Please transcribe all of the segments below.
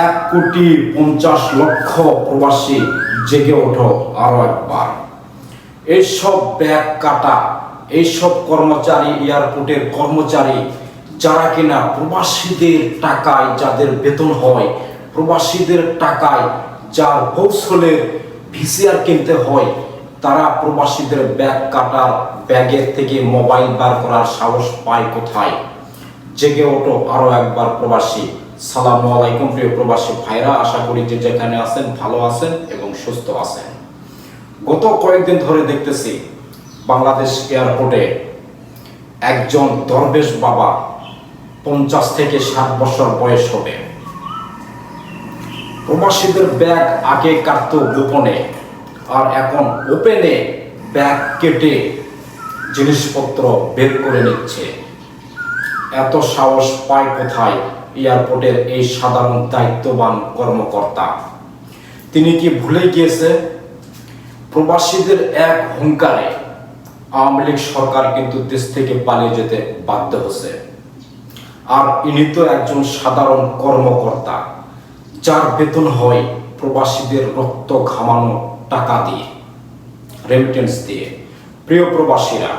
এক কোটি পঞ্চাশ লক্ষ প্রবাসী জেগে ওঠো আরও একবার। এইসব ব্যাগ কাটা, এইসব কর্মচারী, এয়ারপোর্টের কর্মচারী, যারা কিনা প্রবাসীদের টাকায় যাদের বেতন হয়, প্রবাসীদের টাকায় যার কৌশলের ভিসিআর কিনতে হয়, তারা প্রবাসীদের ব্যাগ কাটার ব্যাগের থেকে মোবাইল বার করার সাহস পায় কোথায়? জেগে ওঠো আরও একবার প্রবাসী। সালামু আলাইকুম, প্রিয় প্রবাসী ভাইরা। আশা করি যে যেখানে আছেন, ভালো আছেন এবং সুস্থ আছেন। গত কয়েকদিন ধরে দেখতেছি বাংলাদেশ এয়ারপোর্টে একজন দরবেশ বাবা পঞ্চাশ থেকে ষাট বছর বয়স হবে। প্রবাসীদের ব্যাগ আগে কাটতো গোপনে, আর এখন ওপেনে ব্যাগ কেটে জিনিসপত্র বের করে নিচ্ছে। এত সাহস পায় কোথায়? এয়ারপোর্টের এই সাধারণ দায়িত্ববান কর্মকর্তা। তিনি কি ভুলে গিয়েছে? প্রবাসীদের এক হুঙ্কারে আওয়ামী লীগ সরকার কিন্তু দেশ থেকে পালিয়ে যেতে বাধ্য হচ্ছে। আর ইনি তো একজন সাধারণ কর্মকর্তা, যার বেতন হয় প্রবাসীদের রক্ত ঘামানো টাকা দিয়ে রেমিটেন্স দিয়ে। প্রিয় প্রবাসীরা,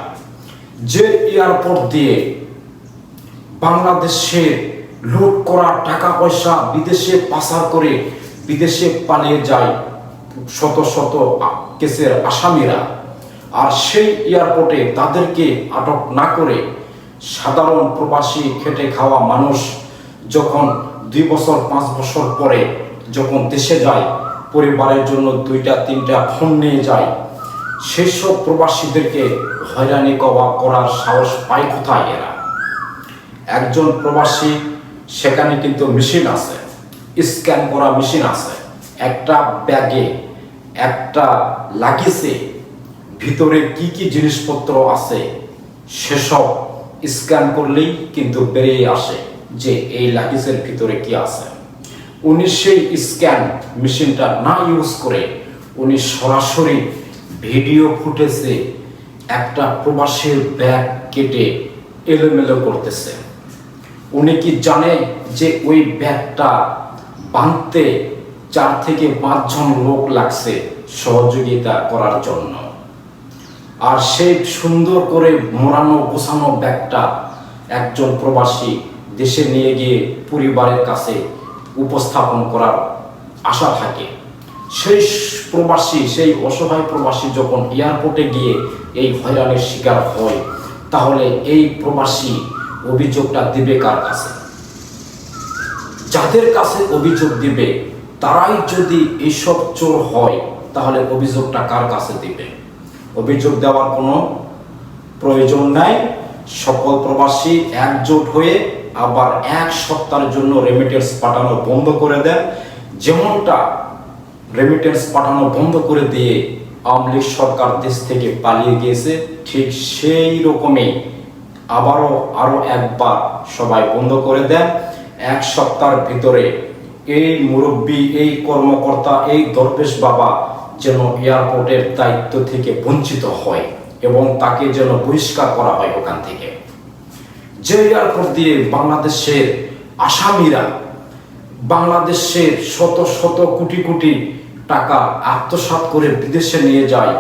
যে এয়ারপোর্ট দিয়ে বাংলাদেশে লুট করা টাকা পয়সা বিদেশে পাচার করে বিদেশে পালিয়ে যায় শত শত কেসের আসামিরা। আর সেই এয়ারপোর্টে তাদেরকে আটক না করে সাধারণ প্রবাসী খেটে খাওয়া মানুষ যখন দুই বছর, পাঁচ বছর পরে যখন দেশে যায়, পরিবারের জন্য দুইটা, তিনটা ফোন নিয়ে যায় সেই সব প্রবাসীদেরকে হয়রানি কবা করার সাহস পায় কোথায় এরা? একজন প্রবাসী সেখানে কিন্তু মেশিন আছে। স্ক্যান করা মেশিন আছে। একটা ব্যাগে একটা লাগেজে ভিতরে কি কি জিনিসপত্র আছে, সেসব স্ক্যান করলেই কিন্তু বেরিয়ে আসে যে এই লাগেজের ভিতরে কি আছে। উনি সেই স্ক্যান মেশিনটা না ইউজ করে উনি সরাসরি ভিডিও ফুটেজে একটা প্রবাসীর ব্যাগ কেটে এলোমেলো করতেছে। উনি কি জানে যে ওই ব্যাগটা বাঁধতে চার থেকে পাঁচজন লোক লাগছে সহযোগিতা করার জন্য? আর সেই সুন্দর করে মোড়ানো, গোছানো ব্যাগটা একজন প্রবাসী দেশে নিয়ে গিয়ে পরিবারের কাছে উপস্থাপন করার আশা থাকে। সেই প্রবাসী, সেই অসহায় প্রবাসী যখন এয়ারপোর্টে গিয়ে এই হয়রানির শিকার হয়, তাহলে এই প্রবাসী অভিযোগটা দিবে কার কাছে? যাদের কাছে অভিযোগ দিবে, তারাই যদি এইসব চোর হয়, তাহলে অভিযোগটা কার কাছে দিবে? অভিযোগ দেওয়ার কোনো প্রয়োজন নাই। সকল প্রবাসী একজোট হয়ে আবার এক সপ্তাহের জন্য রেমিটেন্স পাঠানো বন্ধ করে দেন। যেমনটা রেমিটেন্স পাঠানো বন্ধ করে দিয়ে আওয়ামী সরকার দেশ থেকে পালিয়ে গিয়েছে, ঠিক সেই রকমই আবারও আরও একবার সবাই বন্ধ করে দেন। এক সপ্তাহের ভিতরে এই মুরব্বী, এই কর্মকর্তা, এই দরবেশ বাবা যেন এয়ারপোর্টের দায়িত্ব থেকে বঞ্চিত হয় এবং তাকে যেন বহিষ্কার করা হয় ওখান থেকে। যে এয়ারপোর্ট দিয়ে বাংলাদেশের আসামিরা বাংলাদেশের শত শত কোটি কোটি টাকা আত্মসাৎ করে বিদেশে নিয়ে যায়,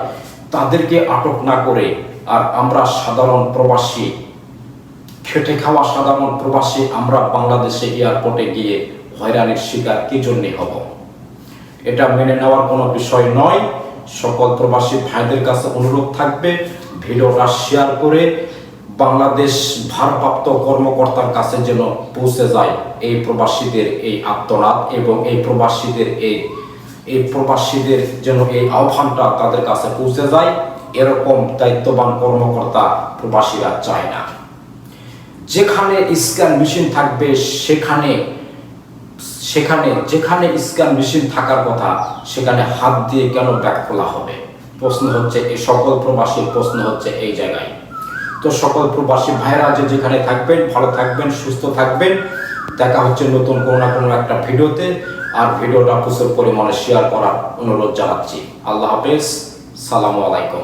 তাদেরকে আটক না করে আর আমরা সাধারণ প্রবাসী খেটে খাওয়া সাধারণ প্রবাসী আমরা বাংলাদেশে এয়ারপোর্টে গিয়ে হয়রানির শিকার, কি জন্যে হব? এটা মেনে নেওয়ার কোনো বিষয় নয়। সকল প্রবাসী ভাইদের কাছে অনুরোধ থাকবে, ভিডিওটা শেয়ার করে বাংলাদেশ ভারপ্রাপ্ত কর্মকর্তার কাছে যেন পৌঁছে যায় এই প্রবাসীদের এই আত্মনাদ এবং এই প্রবাসীদের এই এই প্রবাসীদের যেন এই আহ্বানটা তাদের কাছে পৌঁছে যায়। এরকম দায়িত্ববান কর্মকর্তা প্রবাসীরা চায় না। যেখানে স্ক্যান মেশিন থাকবে, সেখানে সেখানে, যেখানে স্ক্যান মেশিন থাকার কথা, সেখানে হাত দিয়ে কেন ব্যাগ খোলা হবে? প্রশ্ন হচ্ছে, এই সকল প্রবাসীর প্রশ্ন হচ্ছে এই জায়গায়। তো সকল প্রবাসী ভাইরা যে যেখানে থাকবেন, ভালো থাকবেন, সুস্থ থাকবেন, দেখা হচ্ছে নতুন কোনো না কোনো একটা ভিডিওতে, আর ভিডিওটা প্রচুর পরিমাণে শেয়ার করার অনুরোধ জানাচ্ছি। আল্লাহ হাফেজ, সালামু আলাইকুম।